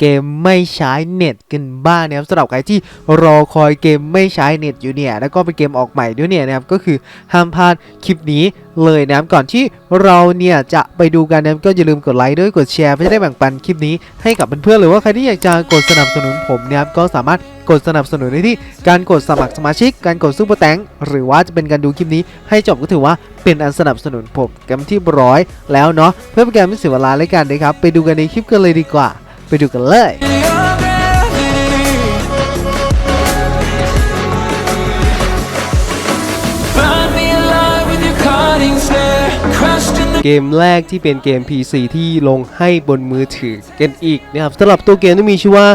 เกมไม่ใช้เน็ตกันบ้างนะครับสำหรับใครที่รอคอยเกมไม่ใช้เน็ตอยู่เนี่ยแล้วก็เป็นเกมออกใหม่ด้วยเนี่ยนะครับก็คือห้ามพลาดคลิปนี้เลยนะครับก่อนที่เราเนี่ยจะไปดูกันนะครับก็อย่าลืมกดไลค์ด้วยกดแชร์เพื่อจะได้แบ่งปันคลิปนี้ให้กับเพื่อนๆหรือว่าใครที่อยากจะกดสนับสนุนผมนะครับก็สามารถกดสนับสนุนได้ที่การกดสมัครสมาชิก การกดซุปเปอร์แตงหรือว่าจะเป็นการดูคลิปนี้ให้จบก็ถือว่าเป็นอันสนับสนุนผมกันที่ร้อยแล้วเนาะเพื่อเป็นการไม่เสียเวลาเลยกันนะครับไปดูกันในคลิปกันเลยดีกว่า ไปดูกันเลยเกมแรกที่เป็นเกม PC ที่ลงให้บนมือถือกันอีกนะครับสำหรับตัวเกมที่มีชื่อว่า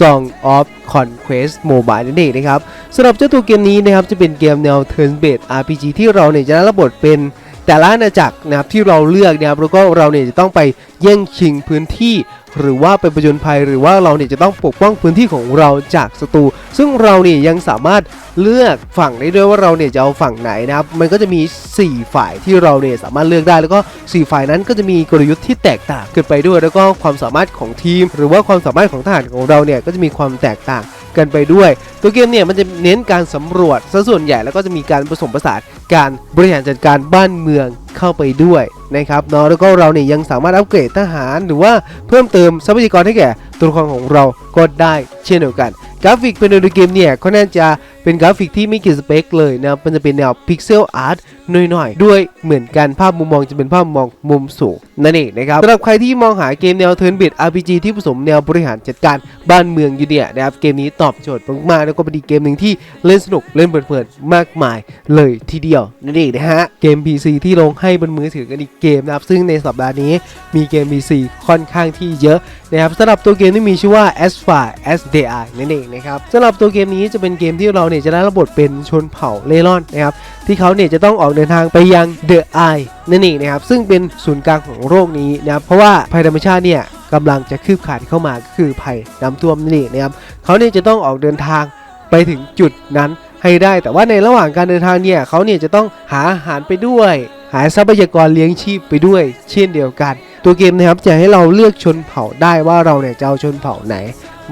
Song of Conquest Mobile นั่นเองนะครับสำหรับเจ้าตัวเกมนี้นะครับจะเป็นเกมแนว Turn Based RPG ที่เราเนี่ยจะได้รับบทเป็นแต่ละอาณาจักรนะครับที่เราเลือกนะครับแล้วก็เราเนี่ยจะต้องไปแย่งชิงพื้นที่ หรือว่าไปประจนภัยหรือว่าเราเนี่ยจะต้องปกป้องพื้นที่ของเราจากศัตรูซึ่งเราเนี่ยยังสามารถเลือกฝั่งได้ด้วยว่าเราเนี่ยจะเอาฝั่งไหนนะครับมันก็จะมี 4 ฝ่ายที่เราเนี่ยสามารถเลือกได้แล้วก็ 4 ฝ่ายนั้นก็จะมีกลยุทธ์ที่แตกต่างกินไปด้วย แล้วก็ความสามารถของทีม หรือว่าความสามารถของทหารของเราเนี่ยก็จะมีความแตกต่างกันไปด้วย ตัวเกมเนี่ยมันจะเน้นการสำรวจซะส่วนใหญ่แล้วก็จะมีการผสมผสานการบริหารจัดการบ้านเมืองเข้าไปด้วย นะครับเนาะแล้วก็เราเนี่ยยังสามารถอัปเกรดทหารหรือว่าเพิ่มเติมทรัพยากรให้แก่ ตัวละครของเราก็ได้เช่นเดียวกัน กราฟิกเป็นในเกมเนี่ยก็น่จะเป็นกราฟิกที่ไม่เกี่สเปคเลยนะมันจะเป็นแนวพิกเซลอาร์ตหน่อยๆ ด้วยเหมือนกันภาพมุมมองจะเป็นภาพมองมุมสูงนั่นเองนะครับสำหรับใครที่มองหาเกมแนวเทิร์นเบด RPG ที่ผสมแนวบริหารจัดการบ้านเมืองอยู่เนี่ยนะครับเกมนี้ตอบโจทย์มากๆแล้วก็เป็นอีกเกมหนึ่งที่เล่นสนุกเล่นเพลินๆมากมายเลยทีเดียวนั่นเองนะฮะเกม PC ที่ลงให้บนมือถือกันอีกเกมนะครับซึ่งในสัปดาห์นี้มีเกม PC ค่อนข้างที่เยอะนะครับสำหรับตัวเกมมที่มีชื่อว่า a s f a SDI นั่นเองนะครับสำหรับตัวเกมนี้จะเป็นเกมที่เราเนี่ยจะได้รับบทเป็นชนเผ่าเล่ร่อนนะครับที่เขาเนี่ยจะต้องออกเดินทางไปยัง The Eye นั่นเองนะครับซึ่งเป็นศูนย์กลางของโรคนี้นะครับเพราะว่าภัยธรรมชาติเนี่ยกำลังจะคืบคานเข้ามาก็คือภัยน้ำท่วมนั่นเองนะครับเขาเนี่ยจะต้องออกเดินทางไปถึงจุดนั้นให้ได้ แต่ว่าในระหว่างการเดินทางเนี่ยเขาเนี่ยจะต้องหาอาหารไปด้วย หาทรัพยากรเลี้ยงชีพไปด้วย เช่นเดียวกัน ตัวเกมนะครับจะให้เราเลือกชนเผ่าได้ว่าเราเนี่ยจะเอาชนเผ่าไหน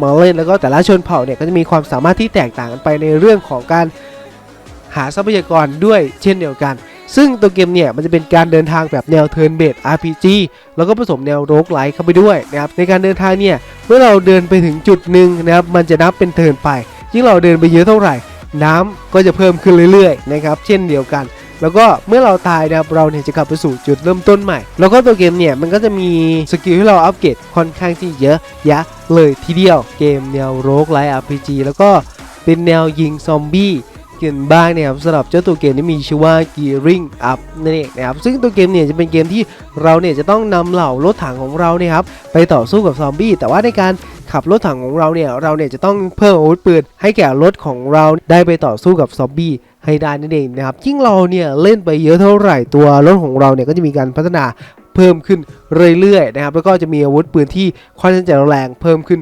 มาเล่นแล้วก็แต่ละชนเผ่าเนี่ยก็จะมีความสามารถที่แตกต่างกันไปในเรื่องของการหาทรัพยากรด้วยเช่นเดียวกัน ซึ่งตัวเกมเนี่ยมันจะเป็นการเดินทางแบบแนวเทิร์นเบส RPG แล้วก็ผสมแนวโรกไลท์เข้าไปด้วยนะครับในการเดินทางเนี่ยเมื่อเราเดินไปถึงจุดหนึ่งนะครับมันจะนับเป็นเทิร์นไป ยิ่งเราเดินไปเยอะเท่าไหร่ น้ำก็จะเพิ่มขึ้นเรื่อยๆนะครับเช่นเดียวกัน แล้วก็เมื่อเราตายนะครับเราเนี่ยจะกลับไปสู่จุดเริ่มต้นใหม่ แล้วก็ตัวเกมเนี่ยมันก็จะมีสกิลให้เราอัปเกรดค่อนข้างที่เยอะแยะเลยทีเดียวเกมแนวโรกไลท์ RPG แล้วก็เป็นแนวยิงซอมบี้กันบ้างเนี่ยครับสำหรับเจ้าตัวเกมที่มีชื่อว่า Gearing Up นั่นเองนะครับซึ่งตัวเกมเนี่ยจะเป็นเกมที่เราเนี่ยจะต้องนำเหล่ารถถังของเราเนี่ยครับไปต่อสู้กับซอมบี้แต่ว่าในการ ขับรถถังของเราเนี่ยเราเนี่ยจะต้องเพิ่มอาวุธปืนให้แก่รถของเราได้ไปต่อสู้กับซอมบี้ให้ได้นั่นเองนะครับยิ่งเราเนี่ยเล่นไปเยอะเท่าไหร่ตัวรถของเราเนี่ยก็จะมีการพัฒนาเพิ่มขึ้นเรื่อยๆนะครับแล้วก็จะมีอาวุธปืนที่ค่อนข้างจะแรงเพิ่มขึ้น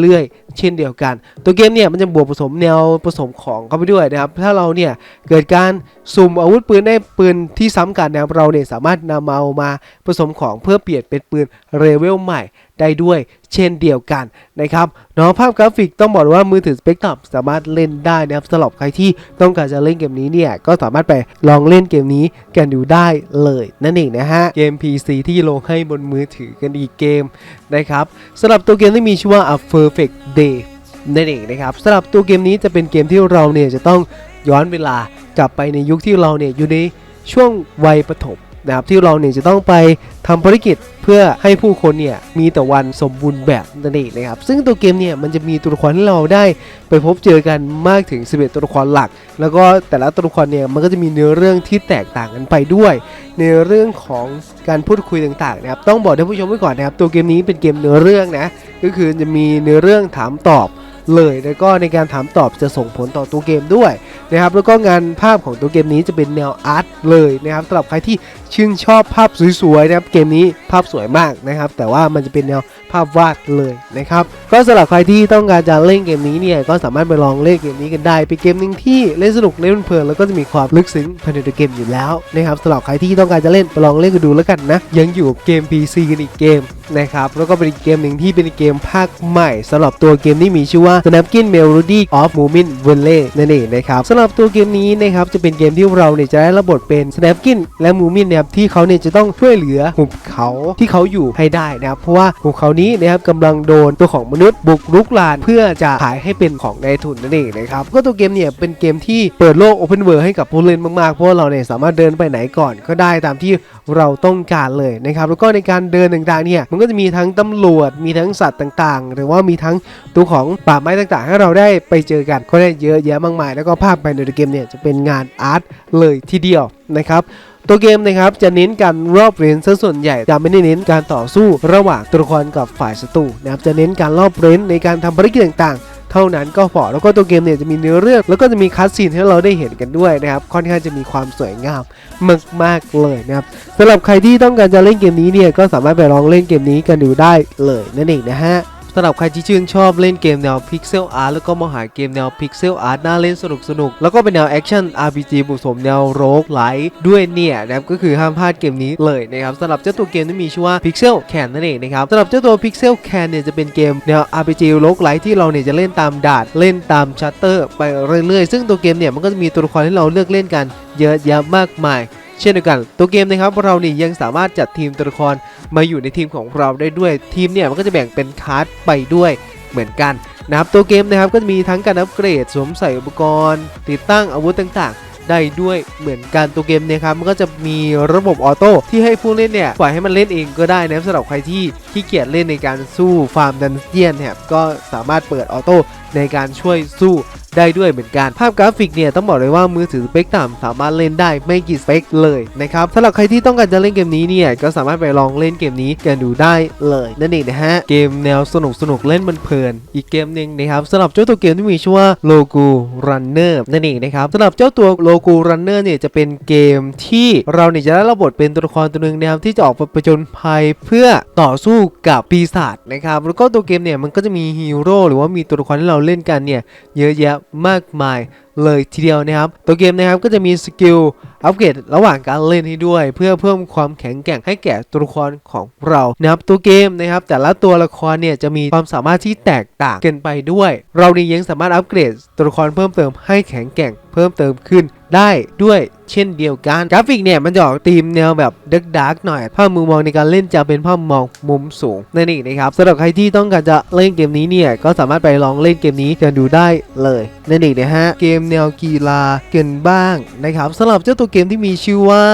เรื่อยๆ เช่นเดียวกัน ตัวเกมเนี่ยมันจะบวกผสมแนวผสมของเข้าไปด้วยนะครับถ้าเราเนี่ยเกิดการสุ่มอาวุธปืนได้ปืนที่ซ้ำกันนะเราเนี่ยสามารถนำเอามาผสมของเพื่อเปลี่ยนเป็นปืนเลเวลใหม่ได้ด้วยเช่นเดียวกันนะครับเนาะภาพกราฟิกต้องบอกว่ามือถือสเปกตรัมสามารถเล่นได้นะครับสำหรับใครที่ต้องการจะเล่นเกมนี้เนี่ยก็สามารถไปลองเล่นเกมนี้กันดูได้เลยนั่นเองนะฮะเกม PC ที่ลงให้บนมือถือกันอีกเกมนะครับสำหรับตัวเกมที่มีชื่อว่า A Perfect Day นั่นเองนะครับสำหรับตัวเกมนี้จะเป็นเกมที่เราเนี่ยจะต้องย้อนเวลากลับไปในยุคที่เราเนี่ยอยู่ในช่วงวัยประถม นะครับที่เราเนี่ยจะต้องไปทำภารกิจเพื่อให้ผู้คนเนี่ยมีแต่วันสมบูรณ์แบบนั่นเองนะครับซึ่งตัวเกมเนี่ยมันจะมีตัวละครที่เราได้ไปพบเจอกันมากถึง 11 ตัวละครหลัก แล้วก็แต่ละตัวละครเนี่ยมันก็จะมีเนื้อเรื่องที่แตกต่างกันไปด้วย ในเรื่องของการพูดคุยต่างๆนะครับต้องบอกท่านผู้ชมไว้ก่อนนะครับตัวเกมนี้เป็นเกมเนื้อเรื่องนะก็คือจะมีเนื้อเรื่องถามตอบ เลยแล้วก็ในการถามตอบจะส่งผลต่อตัวเกมด้วยนะครับแล้วก็งานภาพของตัวเกมนี้จะเป็นแนวอาร์ตเลยนะครับสำหรับใครที่ชื่นชอบภาพสวยๆนะครับเกมนี้ภาพสวยมากนะครับแต่ว่ามันจะเป็นแนวภาพวาดเลยนะครับก็สำหรับใครที่ต้องการจะเล่นเกมนี้เนี่ยก็สามารถไปลองเล่นเกมนี้กันได้เป็นเกมหนึ่งที่เล่นสนุกเล่นเพลินแล้วก็จะมีความลึกซึ้งภายในตัวเกมอยู่แล้วนะครับสำหรับใครที่ต้องการจะเล่นไปลองเล่นกันดูแล้วกันนะยังอยู่เกม PC กันอีกเกม นะครับ แล้วก็เป็นเกมหนึ่งที่เป็นเกมภาคใหม่สำหรับตัวเกมที่มีชื่อว่า Snapkin Melody of Moomin Valley นั่นเองนะครับสำหรับตัวเกมนี้นะครับจะเป็นเกมที่เราเนี่ยจะได้รับบทเป็น Snapkin และ Moomin นะครับที่เขาเนี่ยจะต้องช่วยเหลือหุบเขาที่เขาอยู่ให้ได้นะครับเพราะว่าหุบเขานี้นะครับกำลังโดนตัวของมนุษย์บุกรุกราน เพื่อจะขายให้เป็นของนายทุนนั่นเองนะครับก็ตัวเกมเนี่ยเป็นเกมที่เปิดโลก Open World ให้กับผู้เล่นมากๆเพราะเราเนี่ยสามารถเดินไปไหนก่อนก็ได้ตามที่เราต้องการเลยนะครับแล้วก็ในการเดินต่างๆเนี่ยมันก็จะมีทั้งตำรวจ มีทั้งสัตว์ต่างๆ หรือว่ามีทั้งตัวของป่าไม้ต่างๆ ให้เราได้ไปเจอกันก็ได้เยอะแยะมากมาย แล้วก็ภาพภายในเกมเนี่ยจะเป็นงานอาร์ตเลยทีเดียวนะครับตัวเกมนะครับจะเน้นการรอบเรนซะส่วนใหญ่จะไม่ได้เน้นการต่อสู้ระหว่างตัวละครกับฝ่ายศัตรูนะครับจะเน้นการรอบเรนในการทำภารกิจต่างๆ เท่านั้นก็พอแล้วก็ตัวเกมเนี่ยจะมีเนื้อเรื่องแล้วก็จะมีคัสซีนให้เราได้เห็นกันด้วยนะครับค่อนข้างจะมีความสวยงามมากๆเลยนะครับสำหรับใครที่ต้องการจะเล่นเกมนี้เนี่ยก็สามารถไปลองเล่นเกมนี้กันดูได้เลยนั่นเองนะฮะ สำหรับใครที่ชื่นชอบเล่นเกมแนวพิกเซลอาร์แล้วก็มองหาเกมแนวพิกเซลอาร์น่าเล่นสนุกสนุกๆแล้วก็เป็นแนวแอคชั่น RPG ผสมแนวโรกไลท์ด้วยเนี่ยนะครับก็คือห้ามพลาดเกมนี้เลยนะครับสำหรับเจ้าตัวเกมที่มีชื่อว่า Pixel Can นั่นเองนะครับสำหรับเจ้าตัว Pixel Can เนี่ยจะเป็นเกมแนว RPG โรกไลท์ที่เราเนี่ยจะเล่นตามดานเล่นตามชัตเตอร์ไปเรื่อยๆ ซึ่งตัวเกมเนี่ยมันก็จะมีตัวละครให้เราเลือกเล่นกัน เยอะแยะมากมาย เช่นเดียวกัน ตัวเกมนะครับเราเนี่ยยังสามารถจัดทีมตัวละคร มาอยู่ในทีมของเราได้ด้วยทีมเนี่ยมันก็จะแบ่งเป็นคลาสไปด้วยเหมือนกันนะครับตัวเกมนะครับก็จะมีทั้งการอัปเกรดสวมใส่อุปกรณ์ ติดตั้งอาวุธต่างๆ ได้ด้วยเหมือนกันตัวเกมเนี่ยครับมันก็จะมีระบบออโต้ที่ให้ผู้เล่นเนี่ยปล่อยให้มันเล่นเองก็ได้นะครับสำหรับใครที่ขี้เกียจเล่นในการสู้ฟาร์มดันเจียนเนี่ยก็สามารถเปิดออโต้ในการช่วยสู้ ได้ด้วยเหมือนกัน ภาพกราฟิกเนี่ยต้องบอกเลยว่ามือถือสเปคต่ำสามารถเล่นได้ไม่กี่สเปคเลยนะครับสำหรับใครที่ต้องการจะเล่นเกมนี้เนี่ยก็สามารถไปลองเล่นเกมนี้กันดูได้เลยนั่นเองนะฮะเกมแนวสนุกสนุกเล่นมันเพลินอีกเกมหนึ่งนะครับสำหรับเจ้าตัวเกมที่มีชื่อว่า Logo Runner นั่นเองนะครับสำหรับเจ้าตัว Logo Runner เนี่ยจะเป็นเกมที่เราเนี่ยจะได้รับบทเป็นตัวละครตัวหนึ่งนะครับที่จะออกไปประจนภัยเพื่อต่อสู้กับปีศาจนะครับแล้วก็ตัวเกมเนี่ยมันก็จะมีฮีโร่หรือว่ามีตัวละครที่เราเล่นกันเนี่ยเยอะแยะมากมายเลยทีเดียวนะครับตัวเกมนะครับก็จะมีสกิลอัปเกรดระหว่างการเล่นให้ด้วย เพื่อเพิ่มความแข็งแกร่งให้แก่ตัวละครของเรานะครับตัวเกมนะครับแต่ละตัวละครเนี่ยจะมีความสามารถที่แตกต่างกันไปด้วย เราเนี่ยยังสามารถอัปเกรดตัวละครเพิ่มเติมให้แข็งแกร่งเพิ่มเติมขึ้นได้ด้วยเช่นเดียวกันกราฟิกเนี่ยมันจะออกธีมแนวแบบดักดักหน่อยภาพมุมมองในการเล่นจะเป็นภาพมุมมองมุมสูงนั่นเองนะครับสำหรับใครที่ต้องการจะเล่นเกมนี้เนี่ยก็สามารถไปลองเล่นเกมนี้กันดูได้เลยนั่นเองนะฮะเกมแนวกีฬากันบ้างนะครับสำหรับเจ้าตัวเกมที่มีชื่อว่า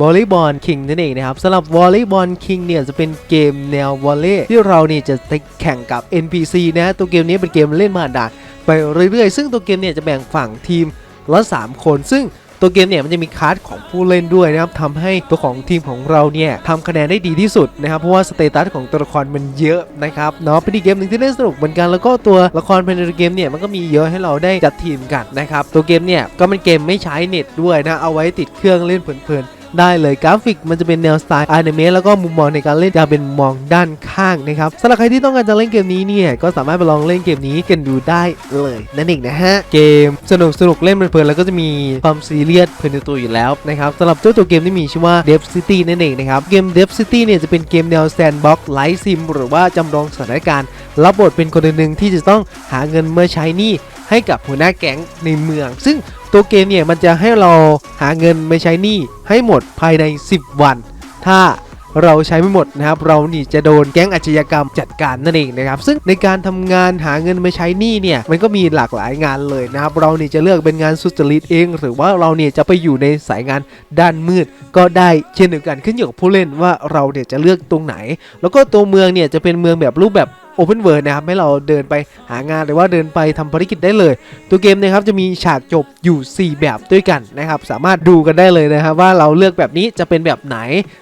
Volleyball King นั่นเองนะครับสำหรับ Volleyball King เนี่ยจะเป็นเกมแนววอลเลย์ที่เราเนี่ยจะแข่งกับ NPC นะตัวเกมนี้เป็นเกมเล่นมาด่านไปเรื่อยๆ ซึ่งตัวเกมเนี่ยจะแบ่งฝั่งทีมละ3คน ซึ่ง ตัวเกมเนี่ยมันจะมีคาร์ดของผู้เล่นด้วยนะครับทำให้ตัวของทีมของเราเนี่ยทำคะแนนได้ดีที่สุดนะครับเพราะว่าสเตตัสของตัวละครมันเยอะนะครับเนาะเป็นอีกเกมหนึ่งที่เล่นสนุกเหมือนกันแล้วก็ตัวละครภายในเกมเนี่ยมันก็มีเยอะให้เราได้จัดทีมกันนะครับตัวเกมเนี่ยก็เป็นเกมไม่ใช้เน็ตด้วยนะเอาไว้ติดเครื่องเล่นเพลินๆ ได้เลยกราฟิกมันจะเป็นแนวสไตล์อนิเมะแล้วก็มุมมองในการเล่นจะเป็นมองด้านข้างนะครับสำหรับใครที่ต้องการจะเล่นเกมนี้เนี่ยก็สามารถไปลองเล่นเกมนี้กันดูได้เลยนั่นเองนะฮะเกมสนุกสนุกเล่นเพลินแล้วก็จะมีความซีเรียสภายในตัวอยู่แล้วนะครับสำหรับเจ้าตัวเกมที่มีชื่อว่า Dev City นั่นเองนะครับเกม Dev City เนี่ยจะเป็นเกมแนว Sandbox Light Sim หรือว่าจำลองสถานการณ์รับบทเป็นคนหนึ่งที่จะต้องหาเงินเมาใช้นี้ ให้กับหัวหน้าแก๊งในเมือง ซึ่งตัวเกมเนี่ยมันจะให้เราหาเงินไม่ใช้หนี้ให้หมดภายใน 10 วัน ถ้าเราใช้ไม่หมดนะครับ เรานี่จะโดนแก๊งอาชญากรรมจัดการนั่นเองนะครับ ซึ่งในการทำงานหาเงินไม่ใช้หนี้เนี่ย มันก็มีหลากหลายงานเลยนะครับ เรานี่จะเลือกเป็นงานสุจริตเอง หรือว่าเราเนี่ยจะไปอยู่ในสายงานด้านมืด ก็ได้เช่นเดียวกันขึ้นอยู่กับผู้เล่นว่าเราเนี่ยจะเลือกตรงไหน แล้วก็ตัวเมืองเนี่ยจะเป็นเมืองแบบรูปแบบ Open World นะครับให้เราเดินไปหางานหรือว่าเดินไปทำภารกิจได้เลย ตัวเกมนะครับจะมีฉากจบอยู่ 4 แบบด้วยกันนะครับ สามารถดูกันได้เลยนะครับว่าเราเลือกแบบนี้จะเป็นแบบไหน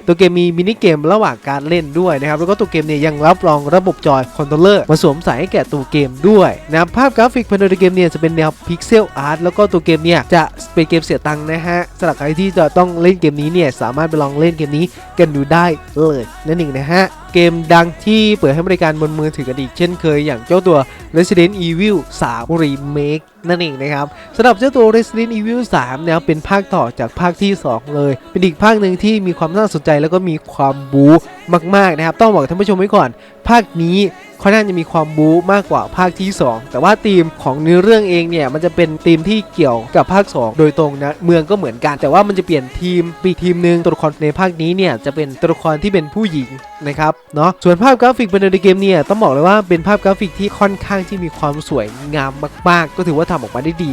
ตัวเกมมีมินิเกมระหว่างการเล่นด้วยนะครับแล้วก็ตัวเกมเนี่ยยังรับรองระบบจอยคอนโทรลเลอร์มาสวมใส่ให้แก่ตัวเกมด้วยนะครับภาพกราฟิกภายในตัวเกมเนี่ยจะเป็นแนวพิกเซลอาร์ตแล้วก็ตัวเกมเนี่ยจะเป็นเกมเสียตังค์นะฮะสำหรับใครที่จะต้องเล่นเกมนี้เนี่ยสามารถไปลองเล่นเกมนี้กันดูได้เลยนั่นเองนะฮะเกมดังที่เปิดให้บริการบนมือถือถือกันอีกเช่นเคยอย่างเจ้าตัว Resident Evil 3 Remake นั่นเองนะครับสำหรับเจ้าตัว Resident Evil 3เนี่ยเป็นภาคต่อจากภาคที่ 2 เลย เป็นอีกภาคหนึ่งที่มีความน่าสนใจแล้วก็มีความบู๊มากๆนะครับ ต้องบอกท่านผู้ชมไว้ก่อน ภาคนี้ ค่อนข้างจะมีความบู๊มากกว่าภาคที่ 2 แต่ว่าธีมของเนื้อเรื่องเองเนี่ยมันจะเป็นธีมที่เกี่ยวกับภาค 2 โดยตรงนะเมืองก็เหมือนกัน แต่ว่ามันจะเปลี่ยนทีมปีกทีมหนึ่งตัวละครในภาคนี้เนี่ยจะเป็นตัวละครที่เป็นผู้หญิงนะครับเนาะส่วนภาพกราฟิกภายในเกมเนี่ยต้องบอกเลยว่าเป็นภาพกราฟิกที่ค่อนข้างที่มีความสวยงามมาก ๆ ก็ถือว่าทำออกมาได้ดี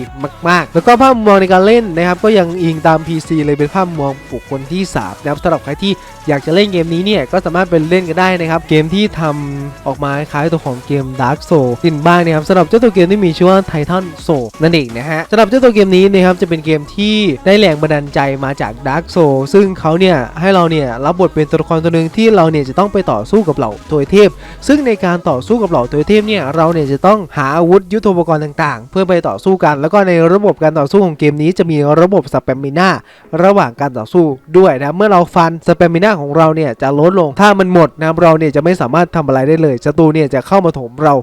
มาก ๆ แล้วก็ภาพมองในการเล่นนะครับก็ยังอิงตาม PC เลยเป็นภาพมองบุคคลที่3นะครับสำหรับใครที่อยากจะเล่นเกมนี้เนี่ยก็สามารถไปเล่นกันได้นะครับเกมที่ทำออกมาคล้ายตัวของเกม Dark Soul กินบ้างนะครับสำหรับเจ้าตัวเกมที่มีชื่อว่า Titan Soul นั่นเองนะฮะสำหรับเจ้าตัวเกมนี้นะครับจะเป็นเกมที่ได้แรงบันดาลใจมาจาก Dark Soul ซึ่งเขาเนี่ยให้เราเนี่ยรับบทเป็นตัวละครตัวหนึ่งที่เราเนี่ยจะต้องไปต่อสู้กับเหล่าตัวเทพ ซึ่งในการต่อสู้กับเหล่าตัวเทพเนี่ยเราเนี่ยจะต้องหาอาวุธยุทโธปกรณ์ต่างๆ เพื่อไปต่อสู้กัน แล้วก็ในระบบการต่อสู้ของเกมนี้จะมีระบบสเปมิน่าระหว่างการต่อสู้ด้วยนะเมื่อเราฟันสเปมิน่าของเราเนี่ยจะลดลงถ้ามันหมดนะเราเนี่ยจะไม่สามารถทำอะไรได้เลยศัตรูเนี่ยจะเข้ามาถมเรา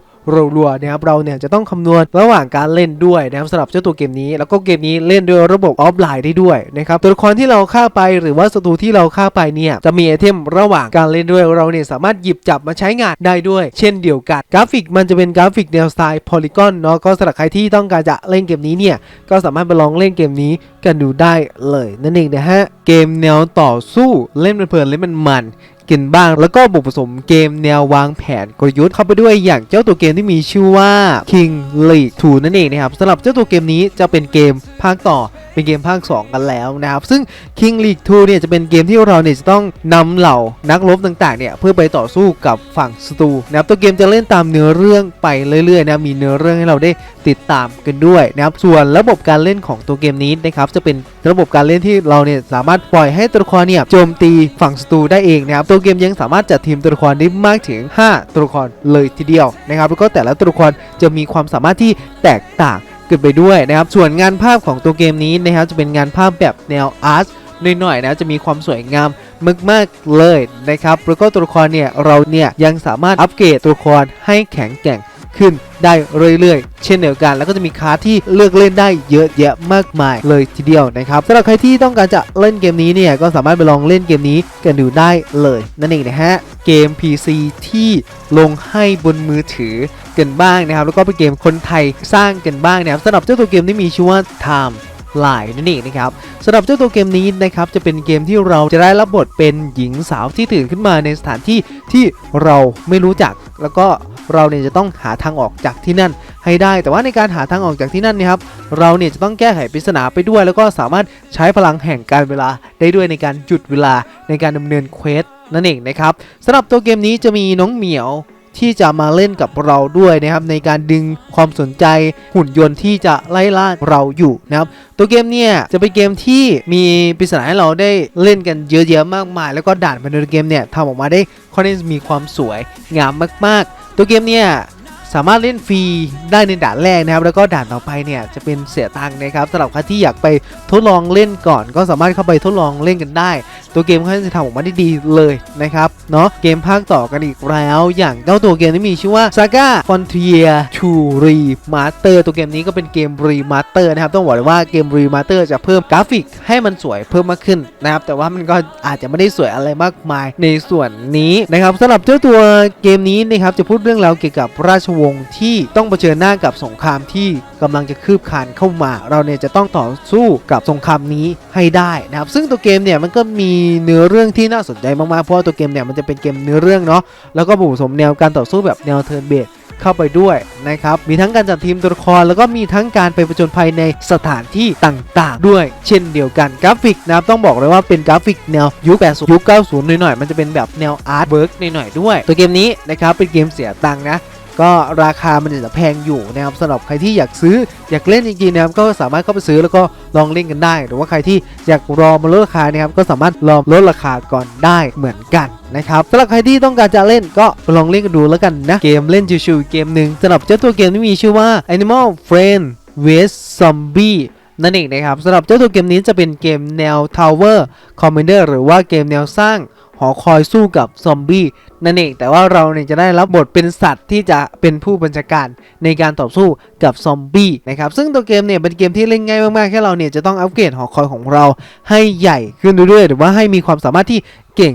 รัวๆนะครับเราเนี่ยจะต้องคำนวณระหว่างการเล่นด้วยนะครับสำหรับเจ้าตัวเกมนี้ แล้วก็เกมนี้เล่นด้วยระบบออฟไลน์ได้ด้วยนะครับตัวละครที่เราฆ่าไปหรือว่าศัตรูที่เราฆ่าไปเนี่ยจะมีไอเทมระหว่างการเล่นด้วยเราเนี่ยสามารถหยิบจับมาใช้งานได้ด้วย เช่นเดียวกันกราฟิกมันจะเป็นกราฟิกแนวสไตล์โพลีกอนเนาะก็สำหรับใครที่ต้องการจะเล่นเกมนี้เนี่ยก็สามารถไปลองเล่นเกมนี้ กันดูได้เลยนั่นเองนะฮะ เกมแนวต่อสู้เล่นเพลินเล่นมันมันกินบ้าง แล้วก็บวกผสมเกมแนววางแผนกลยุทธ์เข้าไปด้วยอย่างเจ้าตัวเกมที่มีชื่อว่า King League 2นั่นเองนะครับสำหรับเจ้าตัวเกมนี้จะเป็นเกมภาคต่อ เป็นเกมภาค 2 กันแล้วนะครับ ซึ่ง King League 2 เนี่ยจะเป็นเกมที่เราเนี่ยจะต้องนำเหล่านักรบต่างๆ เนี่ยเพื่อไปต่อสู้กับฝั่งศัตรูนะครับตัวเกมจะเล่นตามเนื้อเรื่องไปเรื่อยๆนะมีเนื้อเรื่องให้เราได้ติดตามกันด้วยนะครับส่วนระบบการเล่นของตัวเกมนี้นะครับจะเป็นระบบการเล่นที่เราเนี่ยสามารถปล่อยให้ตัวละครเนี่ยโจมตีฝั่งศัตรูได้เองนะครับตัวเกมยังสามารถจัดทีมตัวละครได้มากถึง 5 ตัวละครเลยทีเดียวนะครับแล้วก็แต่ละตัวละครจะมีความสามารถที่แตกต่าง กันไปด้วยนะครับ ส่วนงานภาพของตัวเกมนี้นะครับจะเป็นงานภาพแบบแนวอาร์ตหน่อยๆนะจะมีความสวยงามมากๆเลยนะครับแล้วก็ตัวละครเนี่ยเราเนี่ยยังสามารถอัปเกรดตัวละครให้แข็งแกร่ง ขึ้นได้เรื่อยๆ เช่นเดียวกัน แล้วก็จะมีคาที่เลือกเล่นได้เยอะแยะมากมายเลยทีเดียวนะครับสำหรับใครที่ต้องการจะเล่นเกมนี้เนี่ยก็สามารถไปลองเล่นเกมนี้กันดูได้เลยนั่นเองนะฮะเกม PC ที่ลงให้บนมือถือกันบ้างนะครับ แล้วก็เป็นเกมคนไทยสร้างกันบ้างนะครับสำหรับเจ้าตัวเกมที่มีชื่อว่า Time ลายนั่นเองนะครับสำหรับเจ้าตัวเกมนี้นะครับจะเป็นเกมที่เราจะได้รับบทเป็นหญิงสาวที่ตื่นขึ้นมาในสถานที่ที่เราไม่รู้จักแล้วก็ เราเนี่ยจะต้องหาทางออกจากที่นั่นให้ได้ แต่ว่าในการหาทางออกจากที่นั่นเนะครับเราเนี่ยจะต้องแก้ไขปริศนาไปด้วย แล้วก็สามารถใช้พลังแห่งการเวลาได้ด้วยในการหยุดเวลาในการดำเนินเควสนั่นเองนะครับสำหรับตัวเกมนี้จะมีน้องเหมียวที่จะมาเล่นกับเราด้วยนะครับในการดึงความสนใจหุ่นยนต์ที่จะไล่ล่าเราอยู่นะครับตัวเกมเนี่ยจะเป็นเกมที่มีปริศนาให้เราได้เล่นกันเยอะแยะมากมาย แล้วก็ด่านภายในเกมเนี่ยทำออกมาได้ค่อนข้างมีความสวยงามมากๆ ตัวเกมเนี่ย สามารถเล่นฟรีได้ในด่านแรกนะครับ แล้วก็ด่านต่อไปเนี่ยจะเป็นเสียตังค์นะครับสำหรับใครที่อยากไปทดลองเล่นก่อน ก็สามารถเข้าไปทดลองเล่นกันได้ ตัวเกมเขาจะทำออกมาได้ดีเลยนะครับเนาะเกมภาคต่อกันอีกแล้ว อย่างเจ้าตัวเกมที่มีชื่อว่า Saga Frontier 2 Remaster ตัวเกมนี้ก็เป็นเกม Remaster นะครับต้องบอกเลยว่าเกม Remaster จะเพิ่มกราฟิกให้มันสวยเพิ่มมากขึ้นนะครับแต่ว่ามันก็อาจจะไม่ได้สวยอะไรมากมายในส่วนนี้นะครับสำหรับเจ้าตัวเกมนี้นะครับจะพูดเรื่องราวเกี่ยวกับราชวงศ์ที่ต้องเผชิญหน้ากับสงครามที่กำลังจะคืบคลานเข้ามา เราเนี่ยจะต้องต่อสู้กับสงครามนี้ให้ได้นะครับ ซึ่งตัวเกมเนี่ยมันก็มีเนื้อเรื่องที่น่าสนใจมากๆ เพราะว่าตัวเกมเนี่ยมันจะเป็นเกมเนื้อเรื่องเนาะ แล้วก็ผสมแนวการต่อสู้แบบแนวเทิร์นเบสเข้าไปด้วยนะครับ มีทั้งการจัดทีมตัวละคร แล้วก็มีทั้งการไปประจนภัยในสถานที่ต่างๆ ด้วย เช่นเดียวกันกราฟิกนะครับต้องบอกเลยว่าเป็นกราฟิกแนวยุค 80 ยุค 90 หน่อยๆ มันจะเป็นแบบแนวอาร์ตเวิร์กหน่อยๆ ด้วย ตัวเกมนี้นะครับเป็นเกมเสียตังค์นะ ก็ราคามันจะแพงอยู่นะครับสำหรับใครที่อยากซื้ออยากเล่นจริงๆนะครับก็สามารถเข้าไปซื้อแล้วก็ลองเล่นกันได้ หรือว่าใครที่อยากรอมาลดราคานะครับก็สามารถรอลดราคาก่อนได้เหมือนกันนะครับสำหรับใครที่ต้องการจะเล่นก็ลองเล่นกันดูแล้วกันนะเกมเล่นชิวๆเกมหนึ่งสำหรับเจ้าตัวเกมที่มีชื่อว่า Animal Friend vs Zombie นั่นเองนะครับสำหรับเจ้าตัวเกมนี้จะเป็นเกมแนว Tower Commander หรือว่าเกมแนวสร้างหอคอยสู้กับซอมบี้นั่นเองแต่ว่าเราเนี่ยจะได้รับบทเป็นสัตว์ที่จะเป็นผู้บัญชาการในการต่อสู้กับซอมบี้นะครับซึ่งตัวเกมเนี่ยเป็นเกมที่เล่นง่ายมากๆแค่เราเนี่ยจะต้องอัปเกรดหอคอยของเราให้ใหญ่ขึ้นเรื่อยๆหรือว่าให้มีความสามารถที่เก่ง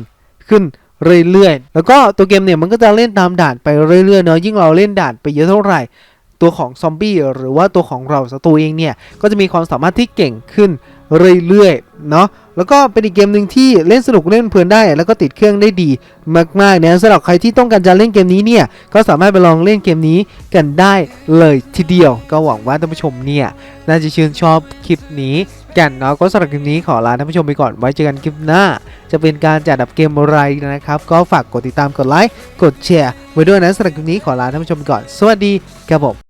ขึ้นเรื่อยๆ แล้วก็ตัวเกมเนี่ยมันก็จะเล่นตามด่านไปเรื่อยๆเนาะยิ่งเราเล่นด่านไปเยอะเท่าไหร่ ตัวของซอมบี้หรือว่าตัวของเราศัตรูเองเนี่ย ก็จะมีความสามารถที่เก่งขึ้นเรื่อยๆเนาะแล้วก็เป็นอีกเกมหนึ่งที่เล่นสนุกเล่นเพลินได้ แล้วก็ติดเครื่องได้ดีมากๆนะสำหรับใครที่ต้องการจะเล่นเกมนี้เนี่ย ก็สามารถไปลองเล่นเกมนี้กันได้เลยทีเดียว ก็หวังว่าท่านผู้ชมเนี่ย น่าจะชื่นชอบคลิปนี้กันเนาะก็สำหรับคลิปนี้ขอลาท่านผู้ชมไปก่อนไว้เจอกันคลิปหน้า จะเป็นการจัดอันดับเกมอะไรนะครับ ก็ฝากกดติดตามกดไลค์กดแชร์ไว้ด้วยนะสำหรับคลิปนี้ขอลาท่านผู้ชมไปก่อน สวัสดีครับผม